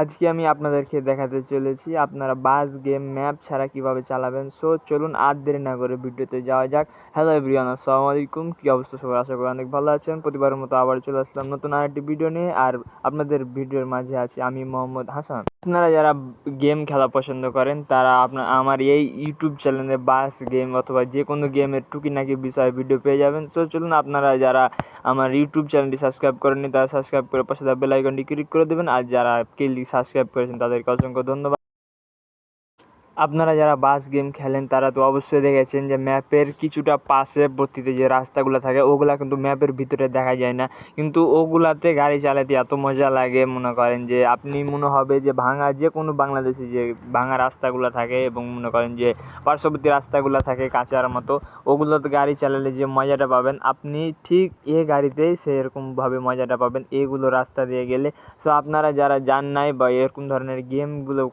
আজকে আমি আপনাদেরকে দেখাতে চলেছি আপনারা বাস গেম ম্যাপ ছাড়া কীভাবে চালাবেন। সো চলুন আর দেরি না করে ভিডিওতে যাওয়া যাক। হ্যালো এভরিওয়ান আসসালামু আলাইকুম। কী অবস্থা সবাই আশা করি অনেক ভালো আছেন। প্রতিবারের মতো আবার চলে আসলাম নতুন আরেকটি ভিডিও নিয়ে। আর আপনাদের ভিডিওর মাঝে আছি আমি মোহাম্মদ হাসান। আপনারা যারা গেম খেলা পছন্দ করেন, তারা আপনার আমার এই ইউটিউব চ্যানেলে বাস গেম অথবা যে কোনো গেমের টুকি নাকি বিষয়ে ভিডিও পেয়ে যাবেন। তো চলুন আপনারা যারা আমার ইউটিউব চ্যানেলটি সাবস্ক্রাইব করেননি, তারা সাবস্ক্রাইব করে পাশে বেল আইকনটি ক্লিক করে দেবেন। আর যারা কেলি সাবস্ক্রাইব করেছেন, তাদেরকে অসংখ্য ধন্যবাদ। আপনারা যারা বাস গেম খেলেন, তারা তো অবশ্যই দেখেছেন যে ম্যাপের কিছুটা পাশে বর্তিতে যে রাস্তাগুলো থাকে, ওগুলা কিন্তু ম্যাপের ভিতরে দেখা যায় না। কিন্তু ওগুলাতে গাড়ি চালাতে এত মজা লাগে, মনে করেন যে আপনি মনে হবে যে ভাঙা যে কোনো বাংলাদেশে যে ভাঙা রাস্তাগুলো থাকে এবং মনে করেন যে পার্শ্ববর্তী রাস্তাগুলো থাকে কাঁচার মতো, ওগুলোতে গাড়ি চালালে যে মজাটা পাবেন। আপনি ঠিক এ গাড়িতেই সেরকমভাবে মজাটা পাবেন। এগুলো রাস্তা দিয়ে গেলে। তো আপনারা যারা যান নাই বা এরকম ধরনের গেমগুলো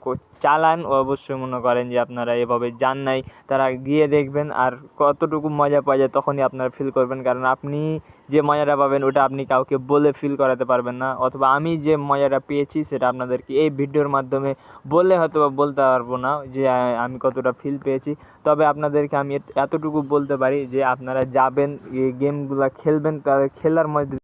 চালান। অবশ্যই মনে করেন যে আপনারা এভাবে যান নাই, তারা গিয়ে দেখবেন আর কতটুকু মজা পাওয়া যায় তখনই আপনারা ফিল করবেন। কারণ আপনি যে মজাটা পাবেন, ওটা আপনি কাউকে বলে ফিল করাতে পারবেন না। অথবা আমি যে মজাটা পেয়েছি, সেটা আপনাদেরকে এই ভিডিওর মাধ্যমে বললে হয়তো বলতে পারব না যে আমি কতটা ফিল পেয়েছি। তবে আপনাদেরকে আমি এতটুকু বলতে পারি যে, আপনারা যাবেন, এই গেমগুলো খেলবেন তাদের খেলার মধ্যে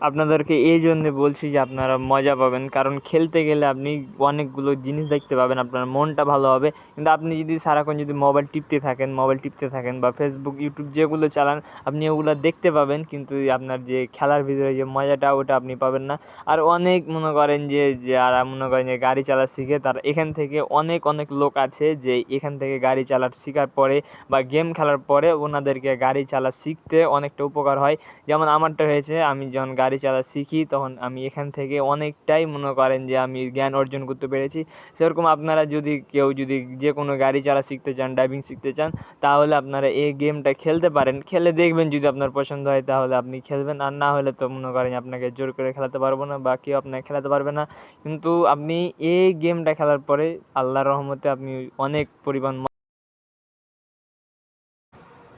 আপনাদেরকে এই জন্যে বলছি যে আপনারা মজা পাবেন। কারণ খেলতে গেলে আপনি অনেকগুলো জিনিস দেখতে পাবেন, আপনার মনটা ভালো হবে। কিন্তু আপনি যদি সারাক্ষণ যদি মোবাইল টিপতে থাকেন, মোবাইল টিপতে থাকেন বা ফেসবুক ইউটিউব যেগুলো চালান, আপনি ওগুলো দেখতে পাবেন। কিন্তু আপনার যে খেলার ভিতরে যে মজাটা, ওটা আপনি পাবেন না। আর অনেক মনে করেন যে যারা মনে করেন যে গাড়ি চালা শিখে, তার এখান থেকে অনেক অনেক লোক আছে যে এখান থেকে গাড়ি চালার শেখার পরে বা গেম খেলার পরে ওনাদেরকে গাড়ি চালা শিখতে অনেকটা উপকার হয়। যেমন আমারটা হয়েছে, আমি যখন গাড়ি চালা শিখি, তখন আমি এখান থেকে অনেকটাই মনে করেন যে আমি জ্ঞান অর্জন করতে পেরেছি। সেরকম আপনারা যদি কেউ যদি যে কোনো গাড়ি চালা শিখতে চান ড্রাইভিং শিখতে চান, তাহলে আপনারা এই গেমটা খেলতে পারেন। খেলে দেখবেন যদি আপনার পছন্দ হয়, তাহলে আপনি খেলবেন। আর না হলে তো মনে করেন আপনাকে জোর করে খেলাতে পারব না বা কেউ আপনাকে খেলাতে পারবে না। কিন্তু আপনি এই গেমটা খেলার পরে আল্লাহর রহমতে আপনি অনেক পরিমাণ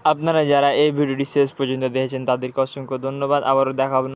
আপনারা যারা এই ভিডিওটি শেষ পর্যন্ত দেখেছেন, তাদেরকে অসংখ্য ধন্যবাদ। আবারও দেখা হবে